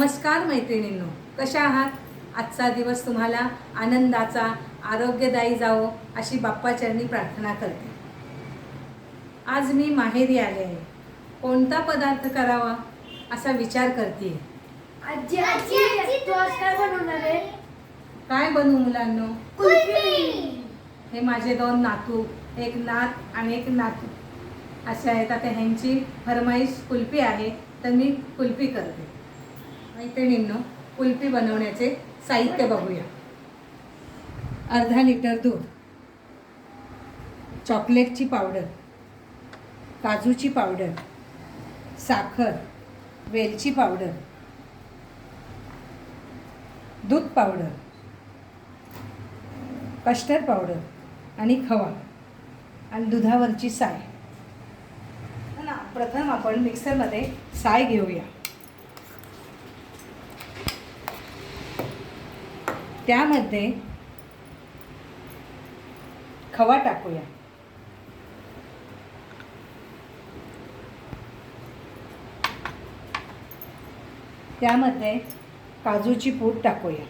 नमस्कार मैत्रिणींनो कशा आहात? आजचा दिवस तुम्हाला आनंदाचा आरोग्यदायी जावो अशी बाप्पाचरणी प्रार्थना करते. आज मी माहेरी आले आहे. कोणता पदार्थ करावा असा विचार करते काय बनवू मुलांनो? कुल्फी! हे माझे दोन नातू एक नात आणि एक नातू. असे आहेत आता ह्यांची फरमाईश कुल्फी आहे तर मी कुल्फी करते. मैत्रिणींनो कुल्फी बनवण्याचे साहित्य बघूया. अर्धा लिटर दूध चॉकलेटची पावडर काजूची पावडर साखर वेलची पावडर दूध पावडर कस्टर्ड पावडर आणि खवा आणि दुधावरची साय. ना प्रथम आपण मिक्सरमध्ये साय घेऊया. त्यामध्ये खवा टाकूया. त्यामध्ये काजूची पूड टाकूया.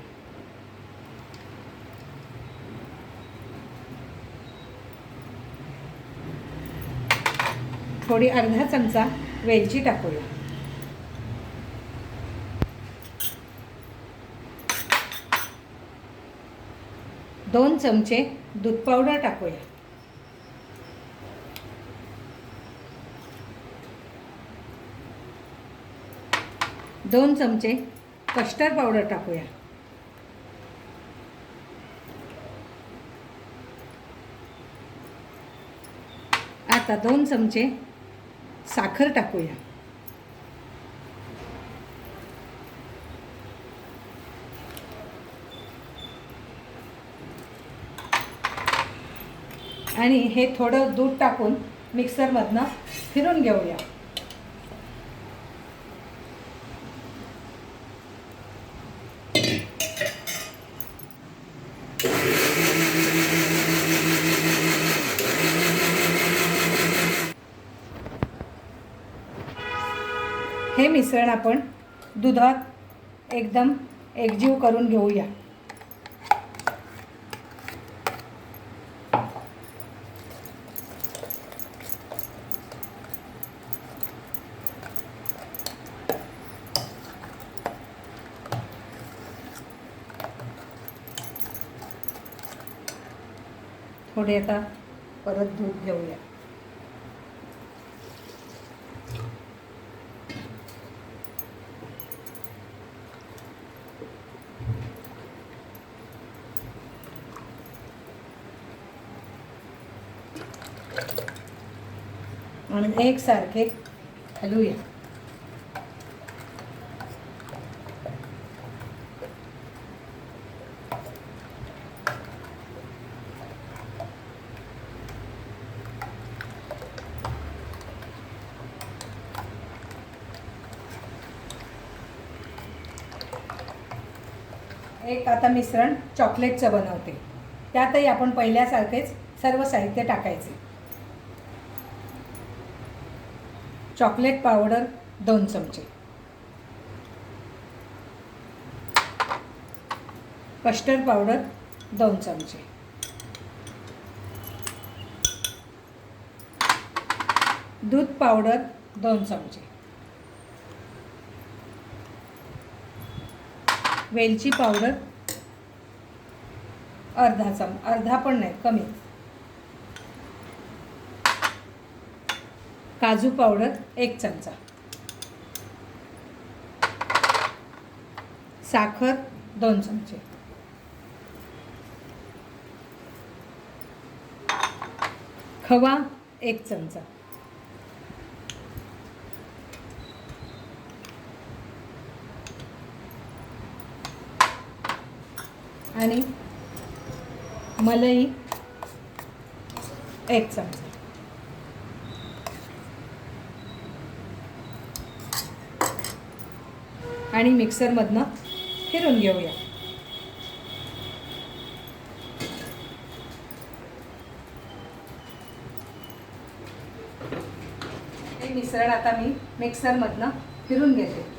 थोडी अर्धा चमचा वेलची टाकूया. दोन चमचे दूध पावडर टाकूया. दोन चमचे कस्टर्ड पावडर टाकूया. आता दोन चमचे साखर टाकूया. आणि हे थोडं दूध टाकून मिक्सरमधनं फिरून घेऊया. हे मिश्रण आपण दुधात एकदम एकजीव करून घेऊया. थोडे आता परत दूध घेऊया आणि एकसारखे हलूया एक आता मिश्रण चॉकलेटचं बनवते. त्यातही आपण पहिल्यासारखेच सर्व साहित्य टाकायचे. चॉकलेट पावडर दोन चमचे. कस्टर्ड पावडर दोन चमचे. दूध पावडर दोन चमचे. वेलची पावडर अर्धा चम अर्धा पण नाही कमी. काजू पावडर एक चमचा. साखर दोन चमचे. खवा एक चमचा. आणि मलई एक चमचा. आणि मिक्सरमधनं फिरून घेऊया. हे मिश्रण आता मी मिक्सरमधनं फिरून घेते.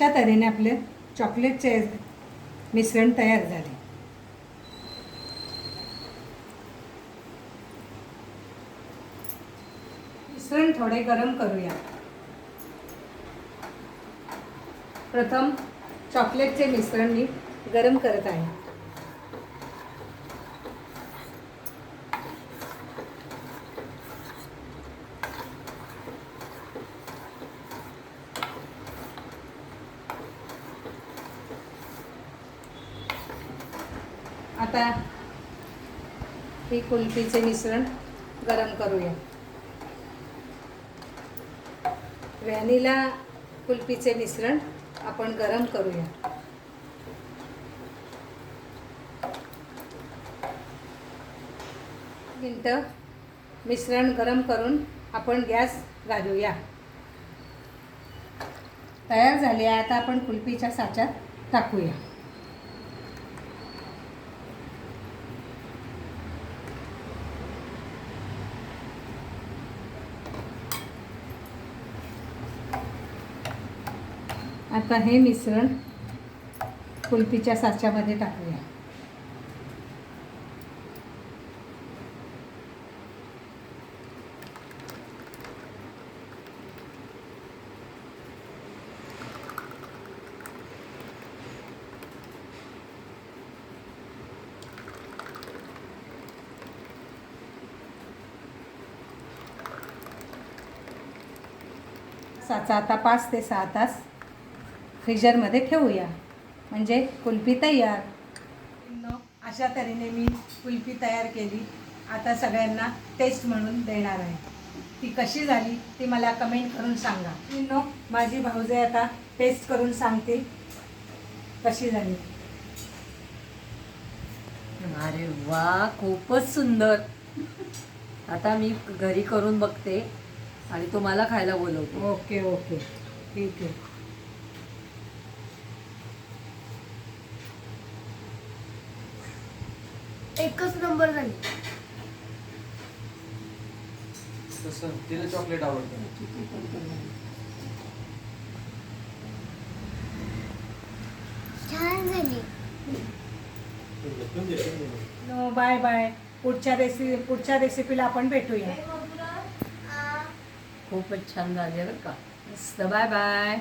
अशा तऱ्हेने आपले चॉकलेटचे मिश्रण तयार झाले. मिश्रण थोडे गरम करूया. प्रथम चॉकलेटचे मिश्रण मी गरम करत आहे. आता हे कुल्फीचे मिश्रण गरम करूया. व्हॅनिला कुल्फीचे मिश्रण आपण गरम करूया. मिनटं मिश्रण गरम करून आपण गॅस घालूया. तयार झाले आहे आता आपण कुल्फीच्या साच्यात टाकूया. आता हे मिश्रण कुल्फीच्या साच्यामध्ये टाकूया. साचा आता पाच ते सहा तास फ्रीजरमध्ये ठेवूया. म्हणजे कुल्फी तयार. न अशा तऱ्हेने मी कुल्फी तयार केली. आता सगळ्यांना टेस्ट म्हणून देणार आहे. ती कशी झाली ती मला कमेंट करून सांगा. नो माझी भाऊजे आता टेस्ट करून सांगते कशी झाली. अरे वा खूपच सुंदर. आता मी घरी करून बघते आणि तुम्हाला खायला बोलवते. ओके ओके ठीक आहे. एकच नंबर झाली. तसं तिला चॉकलेट आवडतं. छान झाली. No bye bye. पुढच्या रेसि पुढच्या रेसिपीला आपण भेटूया. खूपच छान झाले बरं का. मस्त बाय बाय.